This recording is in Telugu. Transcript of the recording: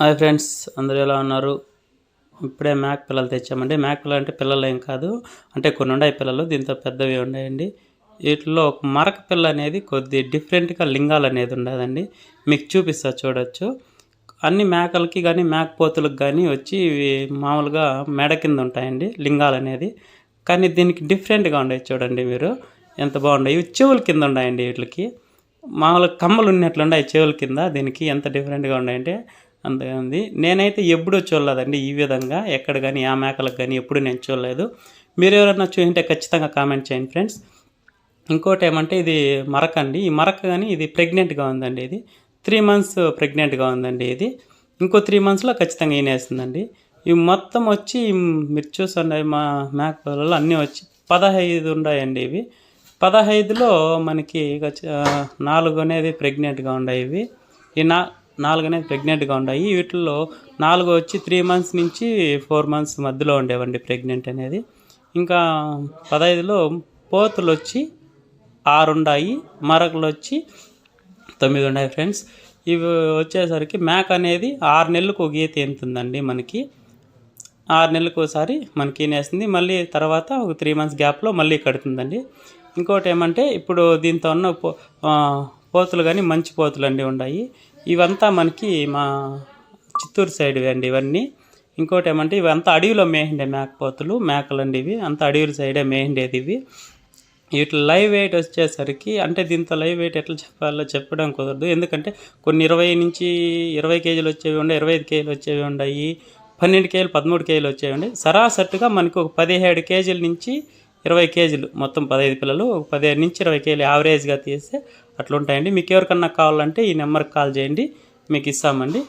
హాయ్ ఫ్రెండ్స్ అందరూ ఎలా ఉన్నారు? ఇప్పుడే మ్యాక్ పిల్లలు తెచ్చామండి. మ్యాక్ పిల్లలు అంటే పిల్లలు ఏం కాదు. అంటే కొన్ని ఉన్నాయి పిల్లలు దీంతో పెద్దవి ఉన్నాయండి. వీటిలో ఒక మరక పిల్ల అనేది కొద్ది డిఫరెంట్గా లింగాలు అనేది ఉండదండి. మీకు చూపిస్తా చూడొచ్చు. అన్ని మేకలకి కానీ మేకపోతులకు కానీ వచ్చి ఇవి మామూలుగా మెడ కింద ఉంటాయండి లింగాలు అనేది. కానీ దీనికి డిఫరెంట్గా ఉన్నాయి చూడండి మీరు. ఎంత బాగున్నాయి. ఇవి చెవుల కింద ఉన్నాయండి వీటికి. మామూలుగా కమ్మలు ఉన్నట్లు ఉన్నాయి చెవుల కింద. దీనికి ఎంత డిఫరెంట్గా ఉన్నాయంటే అంతగా ఉంది నేనైతే ఎప్పుడూ చూడలేదండి ఈ విధంగా. ఎక్కడ కానీ ఆ మేకలకు కానీ ఎప్పుడు నేను చూడలేదు. మీరు ఎవరైనా చూసింటే ఖచ్చితంగా కామెంట్ చేయండి ఫ్రెండ్స్. ఇంకోటి ఏమంటే ఇది మరక అండి. ఈ మరక కానీ ఇది ప్రెగ్నెంట్గా ఉందండి ఇది. త్రీ మంత్స్ ప్రెగ్నెంట్గా ఉందండి ఇది. ఇంకో త్రీ మంత్స్లో ఖచ్చితంగా ఈనేస్తుందండి. ఇవి మొత్తం వచ్చి మీరు చూసండి మా మేకలలో అన్నీ వచ్చి పదహైదు ఉన్నాయండి ఇవి. పదహైదులో మనకి నాలుగు అనేది ప్రెగ్నెంట్గా ఉన్నాయి ఇవి. ఈ నా నాలుగు అనేది ప్రెగ్నెంట్గా ఉన్నాయి వీటిల్లో నాలుగు వచ్చి త్రీ మంత్స్ నుంచి ఫోర్ మంత్స్ మధ్యలో ఉండేవండి ప్రెగ్నెంట్ అనేది. ఇంకా పదహైదులో పోతులు వచ్చి ఆరు ఉన్నాయి మరకలు వచ్చి తొమ్మిది ఉన్నాయి ఫ్రెండ్స్. ఇవి వచ్చేసరికి మేక అనేది ఆరు నెలలకు ఒక ఈత ఎంతుందండి మనకి. ఆరు నెలలకు ఒకసారి మనకి ఈనేస్తుంది. మళ్ళీ తర్వాత ఒక త్రీ మంత్స్ గ్యాప్లో మళ్ళీ కడుతుందండి. ఇంకోటి ఏమంటే ఇప్పుడు దీంతో ఉన్న పో- పోతులు కానీ మంచి పోతులు అండి ఉన్నాయి ఇవంతా మనకి మా చిత్తూరు సైడ్ అండి ఇవన్నీ. ఇంకోటి ఏమంటే ఇవంతా అడవిలో మేహిండే మేకపోతులు మేకలు అండి ఇవి. అంత అడవుల సైడే మేహిండేది ఇవి. వీటి లైవ్ వెయిట్ వచ్చేసరికి అంటే దీంతో లైవ్ వెయిట్ ఎట్లా చెప్పాలో చెప్పడం కుదరదు. ఎందుకంటే కొన్ని ఇరవై నుంచి ఇరవై కేజీలు వచ్చేవి ఉండే ఇరవై ఐదు కేజీలు వచ్చేవి ఉన్నాయి పన్నెండు కేజీలు పదమూడు కేజీలు వచ్చేవి ఉండే. సరాసరిగా మనకు ఒక పదిహేడు కేజీల నుంచి ఇరవై కేజీలు మొత్తం పదహైదు పిల్లలు పదిహేను నుంచి ఇరవై కేజీలు యావరేజ్గా తీస్తే అట్లుంటాయండి. మీకు ఎవరికన్నా కావాలంటే ఈ నెంబర్కి కాల్ చేయండి మీకు ఇస్తామండి.